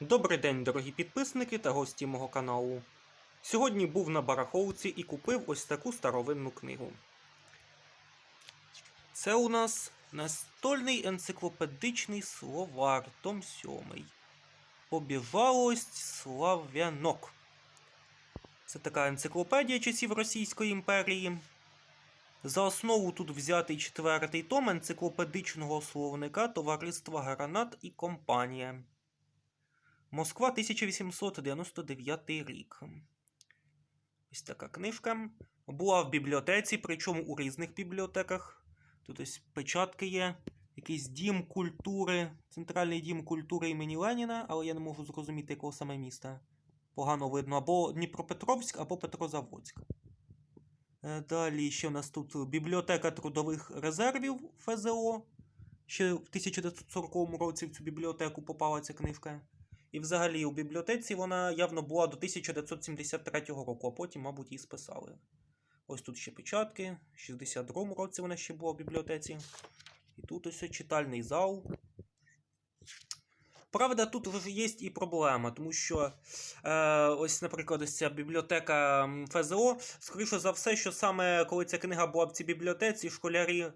Добрий день, дорогі підписники та гості мого каналу. Сьогодні був на барахолці і купив ось таку старовинну книгу. Це у нас настольний енциклопедичний словар, том 7. Побіжалость слав'янок. Це така енциклопедія часів Російської імперії. За основу тут взятий четвертий том енциклопедичного словника Товариства Гранат і Компанія. Москва 1899 рік. Ось така книжка. Була в бібліотеці, причому у різних бібліотеках. Тут ось печатки є. Якийсь дім культури, центральний дім культури імені Леніна, але я не можу зрозуміти, якого саме міста. Погано видно або Дніпропетровськ, або Петрозаводськ. Е, Далі ще у нас тут бібліотека трудових резервів ФЗО. Ще в 1940 році в цю бібліотеку попала ця книжка. І взагалі у бібліотеці вона явно була до 1973 року, а потім, мабуть, її списали. Ось тут ще печатки. В 62-му році вона ще була в бібліотеці. І тут ось читальний зал. Правда, тут вже є і проблема, тому що е, ось, наприклад, ось ця бібліотека ФЗО, скоріше за все, що саме коли ця книга була в цій бібліотеці, школярі,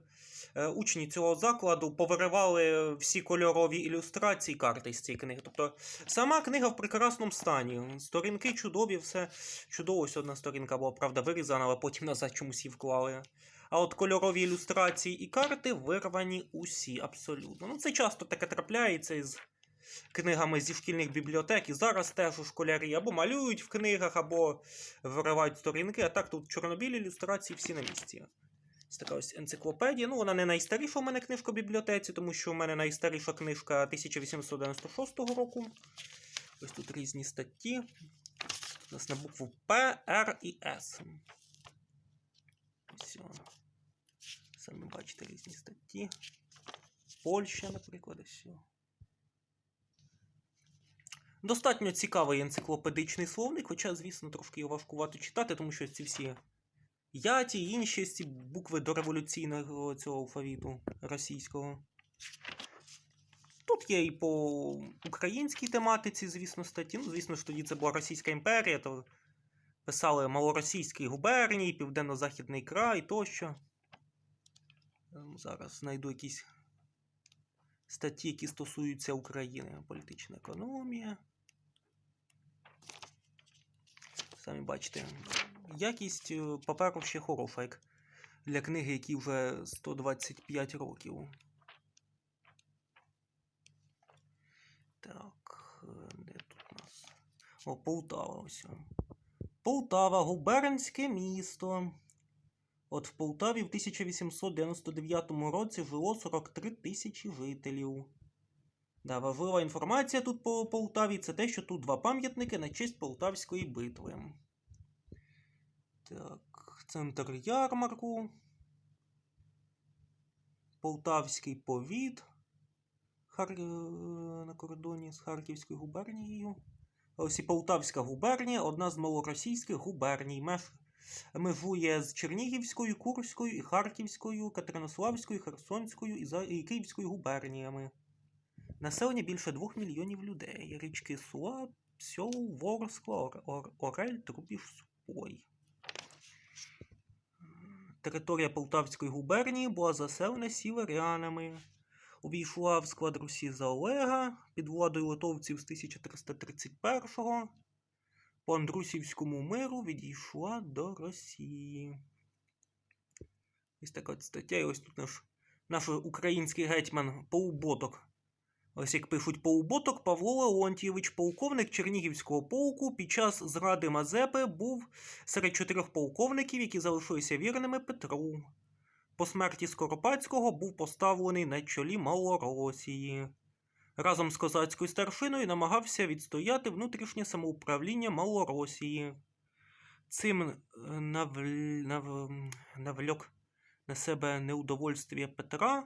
учні цього закладу повиривали всі кольорові ілюстрації карти з цієї книги. Тобто сама книга в прекрасному стані. Сторінки чудові, все чудово. Ось одна сторінка була, правда, вирізана, але потім назад чомусь її вклали. А от кольорові ілюстрації і карти вирвані усі, абсолютно. Ну, це часто таке трапляється із книгами зі шкільних бібліотек. І зараз теж у школярі або малюють в книгах, або виривають сторінки. А так тут чорнобілі ілюстрації всі на місці. Ось така ось енциклопедія. Ну, вона не найстаріша у мене книжка в бібліотеці, тому що у мене найстаріша книжка 1896 року. Ось тут різні статті. У нас на букву П, Р і С. Ось. Самі бачите різні статті. Польща, наприклад, ось. Достатньо цікавий енциклопедичний словник, хоча, звісно, трошки його важкувато читати, тому що ці всі яті і інші ці букви до революційного цього алфавіту російського. Тут є і по українській тематиці, звісно, статті. Ну, звісно ж, тоді це була Російська імперія, то писали малоросійські губернії, Південно-Західний край тощо. Ем, Зараз знайду якісь статті, які стосуються України. Політична економія. Самі бачите, якість е, паперу ще хороша, для книги, які вже 125 років. Так, е, де тут у нас? О, Полтава ось. Полтава, губернське місто. От в Полтаві в 1899 році жило 43 тисячі жителів. Да, важлива інформація тут по Полтаві це те, що тут два пам'ятники на честь Полтавської битви. Так, центр ярмарку. Полтавський повіт. Хар... е, на кордоні з Харківською губернією. Ось і Полтавська губернія одна з малоросійських губерній. Меж... Межує з Чернігівською, Курською і Харківською, Катеринославською, Херсонською і, За... і Київською губерніями. Населення більше 2 мільйонів людей. Річки Суа, Псьол, Ворскла, Ор... Ор... Орель, Трубіж, Спой. Територія Полтавської губернії була заселена сіверянами. Увійшла в склад Русі за Олега під владою литовців з 1331-го. По Андрусівському миру відійшла до Росії. Ось така от стаття. І ось тут наш, наш український гетьман Полуботок. Ось як пишуть Полуботок, Павло Леонтійович, полковник Чернігівського полку, під час зради Мазепи був серед чотирьох полковників, які залишилися вірними Петру. По смерті Скоропадського був поставлений на чолі Малоросії. Разом з козацькою старшиною намагався відстояти внутрішнє самоуправління Малоросії. Цим е, навл... нав... навльок на себе неудовольствие Петра,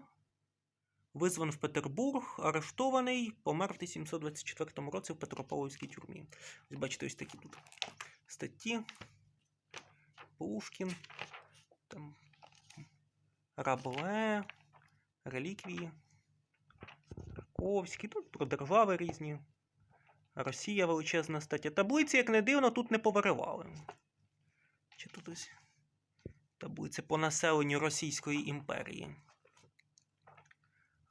визван в Петербург, арештований, помер в 1724 році в Петропавловській тюрмі. Ось бачите, ось такі тут статті. Пушкін, там Рабле, реліквії. Раковський, тут про держави різні Росія величезна стаття. Таблиці, як не дивно, тут не повиривали. Чи тут ось таблиця по населенню Російської імперії.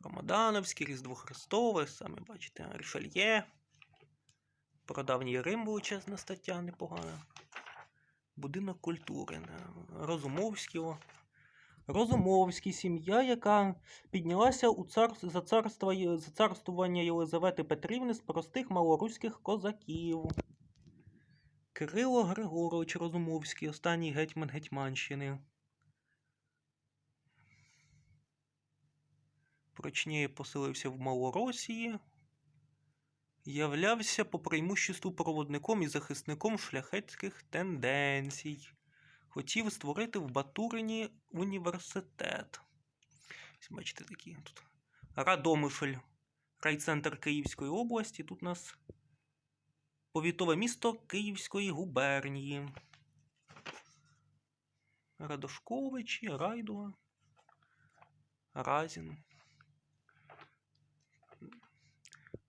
Ромадановський, Різдво Христове, самі бачите, Рішельє. Про давній Рим величезна стаття непогана. Будинок культури. да. Розумовський. сім'я, яка піднялася у цар... за, царства... Є- за царствування Єлизавети Петрівни з простих малоруських козаків. Кирило Григорович Розумовський, останній гетьман Гетьманщини. Прочніє поселився в Малоросії. Являвся по преимуществу проводником і захисником шляхетських тенденцій. Хотів створити в Батурині університет. Бачите, такі тут. Радомишль, райцентр Київської області. Тут у нас повітове місто Київської губернії. Радошковичі, Райдуга, Разін.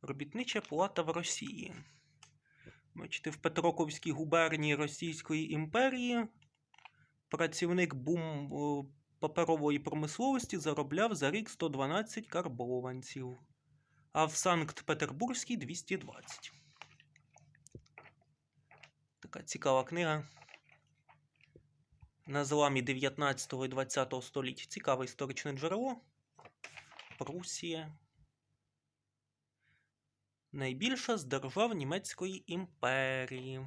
Робітнича плата в Росії. Бачите, в Петроковській губернії Російської імперії працівник бум паперової промисловості заробляв за рік 112 карбованців, а в Санкт-Петербурзькій 220. Така цікава книга. На зламі 19 і 20 століть. Цікаве історичне джерело. Прусія. Найбільша з держав Німецької імперії.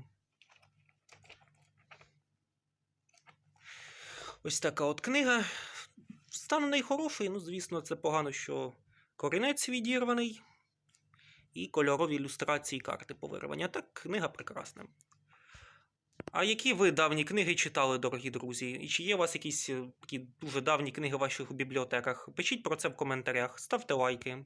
Ось така от книга. Стан у неї хороший, ну, звісно, це погано, що корінець відірваний. І кольорові ілюстрації карти повирвані. А так, книга прекрасна. А які ви давні книги читали, дорогі друзі? І чи є у вас якісь е, такі дуже давні книги в ваших бібліотеках? Пишіть про це в коментарях, ставте лайки,